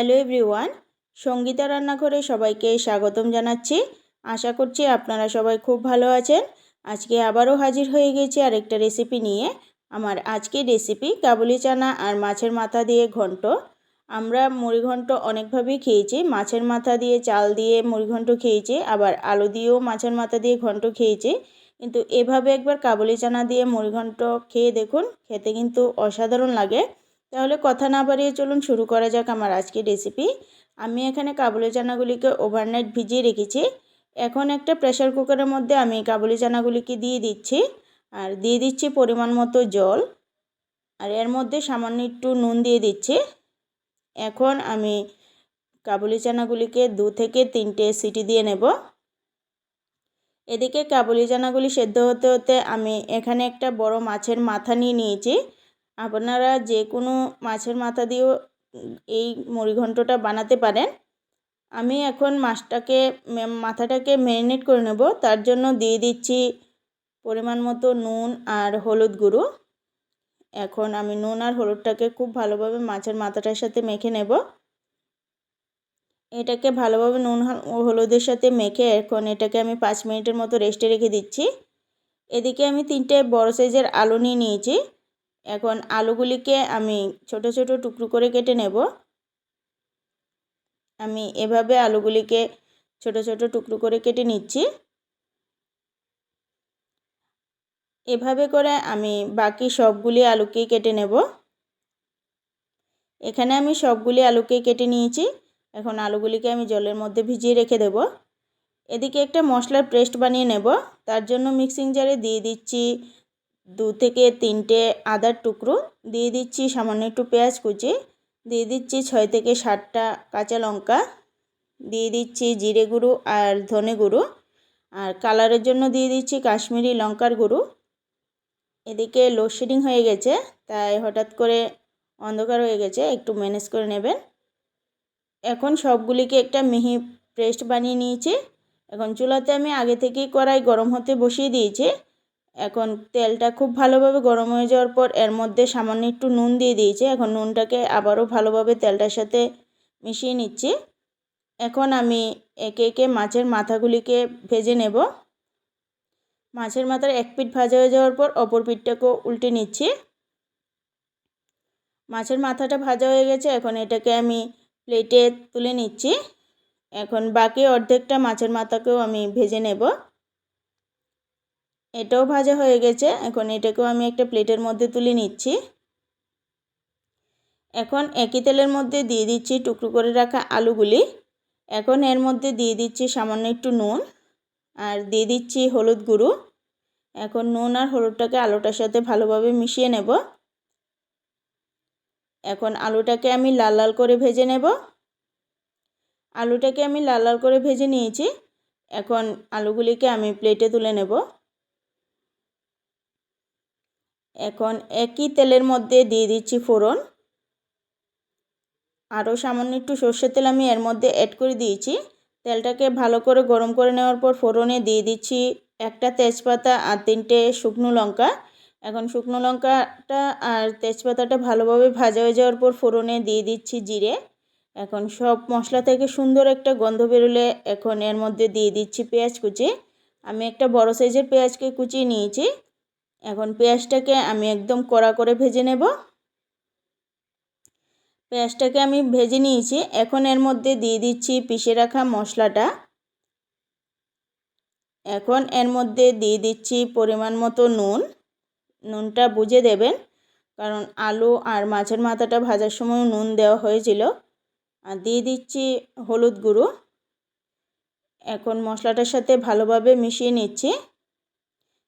Hello everyone, Sangeeta রান্নাঘরে সবাইকে স্বাগতম জানাচ্ছি। আশা করছি আপনারা সবাই খুব ভালো আছেন। আজকে আবারও হাজির হয়ে গেছি আরেকটা রেসিপি নিয়ে। আমার আজকের রেসিপি কাবুলি চানা আর মাছের মাথা দিয়ে ঘন্ট। আমরা মুড়িঘণ্ট অনেকভাবেই খেয়েছি। মাছের মাথা দিয়ে চাল দিয়ে মুড়িঘণ্ট খেয়েছি, আবার আলু দিয়েও মাছের মাথা দিয়ে ঘন্ট খেয়েছি। কিন্তু এভাবে একবার কাবুলি চানা দিয়ে মুড়িঘণ্ট খেয়ে দেখুন, খেতে কিন্তু অসাধারণ লাগে। তাহলে কথা না বাড়িয়ে চলুন শুরু করা যাক আমার আজকের রেসিপি আমি এখানে কাবুলি চানাগুলিকে ওভারনাইট ভিজিয়ে রেখেছি। এখন একটা প্রেশার কুকারের মধ্যে আমি কাবুলি চানাগুলিকে দিয়ে দিচ্ছি। আর দিয়ে দিচ্ছি পরিমাণ মতো জল। আর এর মধ্যে সামান্য একটু নুন দিয়ে দিচ্ছি। এখন আমি কাবুলি চানাগুলিকে দু থেকে তিনটে সিটি দিয়ে নেব। এদিকে কাবুলি চানাগুলি সেদ্ধ হতে হতে আমি এখানে একটা বড় মাছের মাথা নিয়ে নিয়েছি। আপনারা যে কোনো মাছের মাথা দিয়েও এই মুড়িঘণ্টটা বানাতে পারেন। আমি এখন মাছটাকে মাথাটাকে ম্যারিনেট করে নেব। তার জন্য দিয়ে দিচ্ছি পরিমাণ মতো নুন আর হলুদ গুঁড়ো। এখন আমি নুন আর হলুদটাকে খুব ভালোভাবে মাছের মাথাটার সাথে মেখে নেব। এটাকে ভালোভাবে নুন হলুদের সাথে মেখে এখন এটাকে আমি পাঁচ মিনিটের মতো রেস্টে রেখে দিচ্ছি। এদিকে আমি তিনটে বড় সাইজের আলু নিয়ে নিয়েছি। এখন আলুগুলিকে আমি ছোট ছোট টুকরো করে কেটে নেব। আমি এভাবে আলুগুলিকে ছোট ছোট টুকরো করে কেটে নিচ্ছি। এভাবে করে আমি বাকি সবগুলি আলুকেই কেটে নেব। এখানে আমি সবগুলি আলুকে কেটে নিয়েছি। এখন আলুগুলিকে আমি জলের মধ্যে ভিজিয়ে রেখে দেব। এদিকে একটা মশলার পেস্ট বানিয়ে নেব। তার জন্য মিক্সিং জারে দিয়ে দিচ্ছি দু থেকে তিনটে আদার টুকরো দিয়ে দিচ্ছি সামান্য একটু পেঁয়াজ কুচি। দিয়ে দিচ্ছি ছয় থেকে সাতটা কাঁচা লঙ্কা। দিয়ে দিচ্ছি জিরে গুঁড়ো আর ধনে গুঁড়ো। আর কালারের জন্য দিয়ে দিচ্ছি কাশ্মীরি লঙ্কার গুঁড়ো। এদিকে লোডশেডিং হয়ে গেছে, তাই হঠাৎ করে অন্ধকার হয়ে গেছে, একটু ম্যানেজ করে নেবেন। এখন সবগুলিকে একটা মিহি পেস্ট বানিয়ে নিয়েছি। এখন চুলাতে আমি আগে থেকেই কড়াই গরম হতে বসিয়ে দিয়েছি। এখন তেলটা খুব ভালোভাবে গরম হয়ে যাওয়ার পর এর মধ্যে সামান্য একটু নুন দিয়ে দিয়েছি। এখন নুনটাকে আবারও ভালোভাবে তেলটার সাথে মিশিয়ে নিচ্ছি। এখন আমি একে একে মাছের মাথাগুলিকে ভেজে নেব। মাছের মাথার এক পিঠ ভাজা হয়ে যাওয়ার পর অপর পিঠটাকেও উল্টে নিচ্ছি। মাছের মাথাটা ভাজা হয়ে গেছে, এখন এটাকে আমি প্লেটে তুলে নিচ্ছি। এখন বাকি অর্ধেকটা মাছের মাথাকেও আমি ভেজে নেব। এটাও ভাজা হয়ে গেছে। এখন এটাকেও আমি একটা প্লেটের মধ্যে তুলে নিচ্ছি। এখন একই তেলের মধ্যে দিয়ে দিচ্ছি টুকরো করে রাখা আলুগুলি। এখন এর মধ্যে দিয়ে দিচ্ছি সামান্য একটু নুন আর দিয়ে দিচ্ছি হলুদ গুঁড়ো। এখন নুন আর হলুদটাকে আলুটার সাথে ভালোভাবে মিশিয়ে নেব। এখন আলুটাকে আমি লাল লাল করে ভেজে নেব। আলুটাকে আমি লাল লাল করে ভেজে নিয়েছি। এখন আলুগুলিকে আমি প্লেটে তুলে নেব। এখন একই তেলের মধ্যে দিয়ে দিচ্ছি ফোড়ন। আরও সামান্য একটু সর্ষের তেল আমি এর মধ্যে অ্যাড করে দিয়েছি। তেলটাকে ভালো করে গরম করে নেওয়ার পর ফোড়নে দিয়ে দিচ্ছি একটা তেজপাতা আর তিনটে শুকনো লঙ্কা। এখন শুকনো লঙ্কাটা আর তেজপাতাটা ভালোভাবে ভাজা হয়ে যাওয়ার পর ফোড়নে দিয়ে দিচ্ছি জিরে। এখন সব মশলা থেকে সুন্দর একটা গন্ধ বেরোলে এখন এর মধ্যে দিয়ে দিচ্ছি পেঁয়াজ কুচি। আমি একটা বড় সাইজের পেঁয়াজকে কুচিয়ে নিয়েছি। এখন পেঁয়াজটাকে আমি একদম কড়া করে ভেজে নেব। পেঁয়াজটাকে আমি ভেজে নিয়েছি। এখন এর মধ্যে দিয়ে দিচ্ছি পিষে রাখা মশলাটা। এখন এর মধ্যে দিয়ে দিচ্ছি পরিমাণ মতো নুন। নুনটা বুঝে দেবেন, কারণ আলু আর মাছের মাথাটা ভাজার সময় নুন দেওয়া হয়েছিল। আর দিয়ে দিচ্ছি হলুদ গুঁড়ো। এখন মশলাটার সাথে ভালোভাবে মিশিয়ে নিচ্ছি।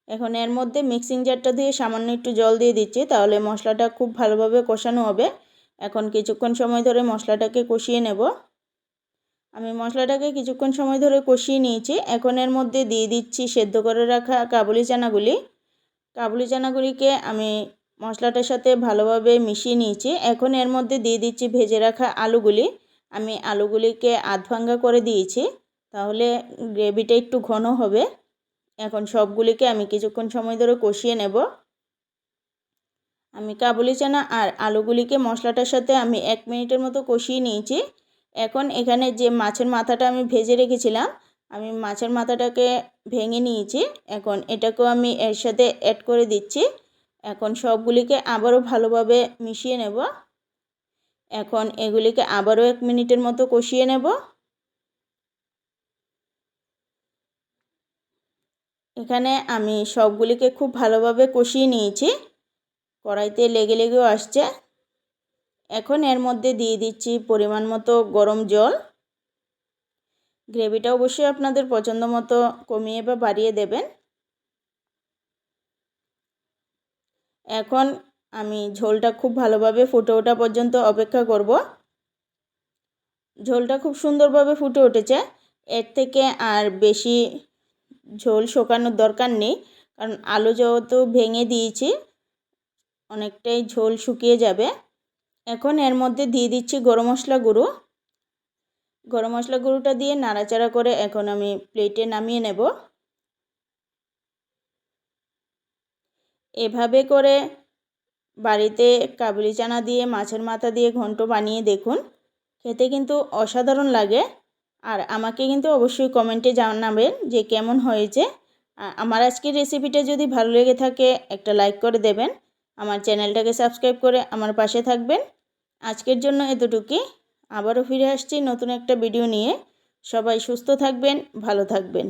এখন এর মধ্যে মিক্সিং জারটা দিয়ে সামান্য একটু জল দিয়ে দিচ্ছি, তাহলে মশলাটা খুব ভালোভাবে কষানো হবে। এখন কিছুক্ষণ সময় ধরে মশলাটাকে কষিয়ে নেব। আমি মশলাটাকে কিছুক্ষণ সময় ধরে কষিয়ে নিয়েছি। এখন এর মধ্যে দিয়ে দিচ্ছি সেদ্ধ করে রাখা কাবুলি চানাগুলি। কাবুলি চানাগুলিকে আমি মশলাটার সাথে ভালোভাবে মিশিয়ে নিয়েছি। এখন এর মধ্যে দিয়ে দিচ্ছি ভেজে রাখা আলুগুলি। আমি আলুগুলিকে আধ ভাঙ্গা করে দিয়েছি, তাহলে গ্রেভিটা একটু ঘন হবে। এখন সবগুলিকে আমি কিছুক্ষণ সময় ধরে কষিয়ে নেব। আমি কাবুলি চানা আর আলুগুলিকে মশলাটার সাথে আমি এক মিনিটের মতো কষিয়ে নিয়েছি। এখন এখানে যে মাছের মাথাটা আমি ভেজে রেখেছিলাম, আমি মাছের মাথাটাকে ভেঙে নিয়েছি। এখন এটাকেও আমি এর সাথে অ্যাড করে দিচ্ছি। এখন সবগুলিকে আবারও ভালোভাবে মিশিয়ে নেব। এখন এগুলিকে আবারও এক মিনিটের মতো কষিয়ে নেব। এখানে আমি সবগুলিকে খুব ভালোভাবে কষিয়ে নিয়েছি। কড়াইতে লেগে লেগেও আসছে। এখন এর মধ্যে দিয়ে দিচ্ছি পরিমাণ মতো গরম জল। গ্রেভিটা অবশ্যই আপনাদের পছন্দ মতো কমিয়ে বা বাড়িয়ে দেবেন। এখন আমি ঝোলটা খুব ভালোভাবে ফুটে ওঠা পর্যন্ত অপেক্ষা করব। ঝোলটা খুব সুন্দরভাবে ফুটে উঠেছে। এর থেকে আর বেশি ঝোল শোকানোর দরকার নেই, কারণ আলু যেহেতু ভেঙে দিয়েছি, অনেকটাই ঝোল শুকিয়ে যাবে। এখন এর মধ্যে দিয়ে দিচ্ছি গরম মশলা গুঁড়ো। গরম মশলা গুঁড়োটা দিয়ে নাড়াচাড়া করে এখন আমি প্লেটে নামিয়ে নেব। এভাবে করে বাড়িতে কাবুলি চানা দিয়ে, মাছের মাথা দিয়ে ঘন্ট বানিয়ে দেখুন। খেতে কিন্তু অসাধারণ লাগে। আর আমাকে কিন্তু অবশ্যই কমেন্টে জানাবেন যে কেমন হয়েছে। আমার আজকের রেসিপিটা যদি ভালো লেগে থাকে, একটা লাইক করে দেবেন। আমার চ্যানেলটাকে সাবস্ক্রাইব করে আমার পাশে থাকবেন। আজকের জন্য এতটুকুই। আবারও ফিরে আসছি নতুন একটা ভিডিও নিয়ে। সবাই সুস্থ থাকবেন, ভালো থাকবেন।